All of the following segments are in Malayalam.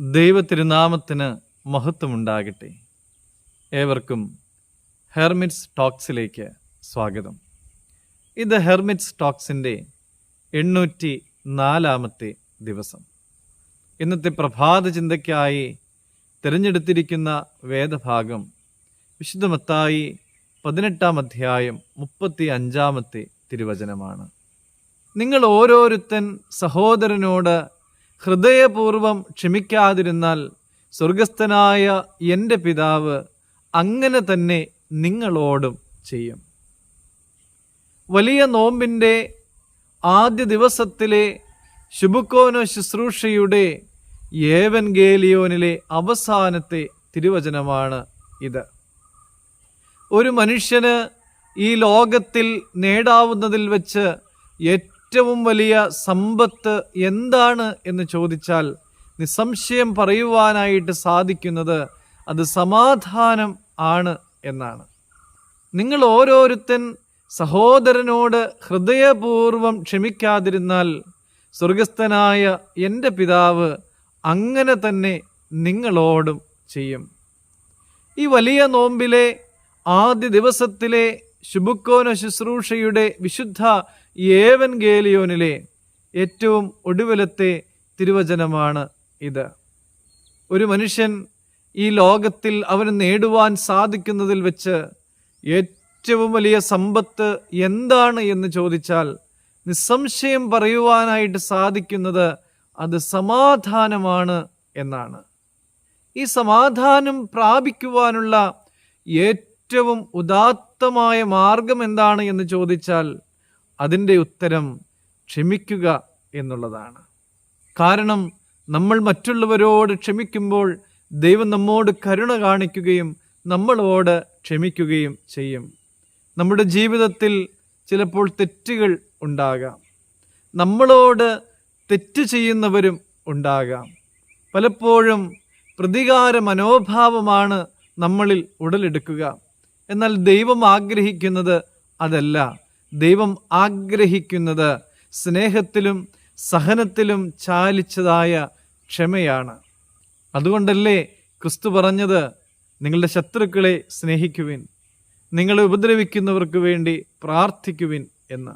ദൈവത്തിരുനാമത്തിന് മഹത്വമുണ്ടാകട്ടെ. ഏവർക്കും ഹെർമിറ്റ്സ് ടോക്സിലേക്ക് സ്വാഗതം. ഇത് ഹെർമിറ്റ്സ് ടോക്സിന്റെ എണ്ണൂറ്റി നാലാമത്തെ ദിവസം. ഇന്നത്തെ പ്രഭാത ചിന്തയ്ക്കായി തിരഞ്ഞെടുത്തിരിക്കുന്ന വേദഭാഗം വിശുദ്ധമത്തായി പതിനെട്ടാം അധ്യായം മുപ്പത്തി അഞ്ചാമത്തെ തിരുവചനമാണ്. നിങ്ങൾ ഓരോരുത്തൻ സഹോദരനോട് ഹൃദയപൂർവം ക്ഷമിക്കാതിരുന്നാൽ സ്വർഗസ്ഥനായ എന്റെ പിതാവ് അങ്ങനെ തന്നെ നിങ്ങളോടും ചെയ്യും. വലിയ നോമ്പിന്റെ ആദ്യ ദിവസത്തിലെ ശുഭുക്കോനോ ശുശ്രൂഷയുടെ ഏവൻഗേലിയോനിലെ അവസാനത്തെ തിരുവചനമാണ് ഇത്. ഒരു മനുഷ്യന് ഈ ലോകത്തിൽ നേടാവുന്നതിൽ വെച്ച് ഏറ്റവും വലിയ സമ്പത്ത് എന്താണ് എന്ന് ചോദിച്ചാൽ നിസ്സംശയം പറയുവാനായിട്ട് സാധിക്കുന്നത് അത് സമാധാനം ആണ് എന്നാണ്. നിങ്ങൾ ഓരോരുത്തൻ സഹോദരനോട് ഹൃദയപൂർവം ക്ഷമിക്കാതിരുന്നാൽ സ്വർഗസ്ഥനായ എന്റെ പിതാവ് അങ്ങനെ തന്നെ നിങ്ങളോടും ചെയ്യും. ഈ വലിയ നോമ്പിലെ ആദ്യ ദിവസത്തിലെ ശുഭുക്കോന ശുശ്രൂഷയുടെ വിശുദ്ധ ഏവൻ ഗേലിയോനിലെ ഏറ്റവും ഒടുവിലത്തെ തിരുവചനമാണ് ഇത്. ഒരു മനുഷ്യൻ ഈ ലോകത്തിൽ അവന് നേടുവാൻ സാധിക്കുന്നതിൽ വെച്ച് ഏറ്റവും വലിയ സമ്പത്ത് എന്താണ് എന്ന് ചോദിച്ചാൽ നിസ്സംശയം പറയുവാനായിട്ട് സാധിക്കുന്നത് അത് സമാധാനമാണ് എന്നാണ്. ഈ സമാധാനം പ്രാപിക്കുവാനുള്ള ഏറ്റവും ഉദാത്തമായ മാർഗം എന്താണ് എന്ന് ചോദിച്ചാൽ അതിന്റെ ഉത്തരം ക്ഷമിക്കുക എന്നുള്ളതാണ്. കാരണം നമ്മൾ മറ്റുള്ളവരോട് ക്ഷമിക്കുമ്പോൾ ദൈവം നമ്മോട് കരുണ കാണിക്കുകയും നമ്മളോട് ക്ഷമിക്കുകയും ചെയ്യും. നമ്മുടെ ജീവിതത്തിൽ ചിലപ്പോൾ തെറ്റുകൾ ഉണ്ടാകാം. നമ്മളോട് തെറ്റ് ചെയ്യുന്നവരും ഉണ്ടാകാം. പലപ്പോഴും പ്രതികാര മനോഭാവമാണ് നമ്മളിൽ ഉടലെടുക്കുക. എന്നാൽ ദൈവം ആഗ്രഹിക്കുന്നത് അതല്ല. ദൈവം ആഗ്രഹിക്കുന്നത് സ്നേഹത്തിലും സഹനത്തിലും ചാലിച്ചതായ ക്ഷമയാണ്. അതുകൊണ്ടല്ലേ ക്രിസ്തു പറഞ്ഞത് നിങ്ങളുടെ ശത്രുക്കളെ സ്നേഹിക്കുവിൻ നിങ്ങളെ ഉപദ്രവിക്കുന്നവർക്ക് വേണ്ടി പ്രാർത്ഥിക്കുവിൻ എന്ന്.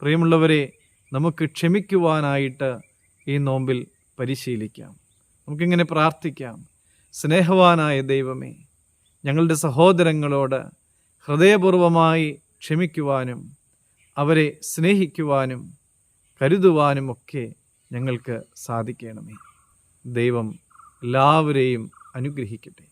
പ്രിയമുള്ളവരെ നമുക്ക് ക്ഷമിക്കുവാനായിട്ട് ഈ നോമ്പിൽ പരിശീലിക്കാം. നമുക്കിങ്ങനെ പ്രാർത്ഥിക്കാം. സ്നേഹവാനായ ദൈവമേ ഞങ്ങളുടെ സഹോദരങ്ങളോട് ഹൃദയപൂർവമായി ക്ഷമിക്കുവാനും അവരെ സ്നേഹിക്കുവാനും കരുതുവാനുമൊക്കെ ഞങ്ങൾക്ക് സാധിക്കണമേ. ദൈവം എല്ലാവരെയും അനുഗ്രഹിക്കട്ടെ.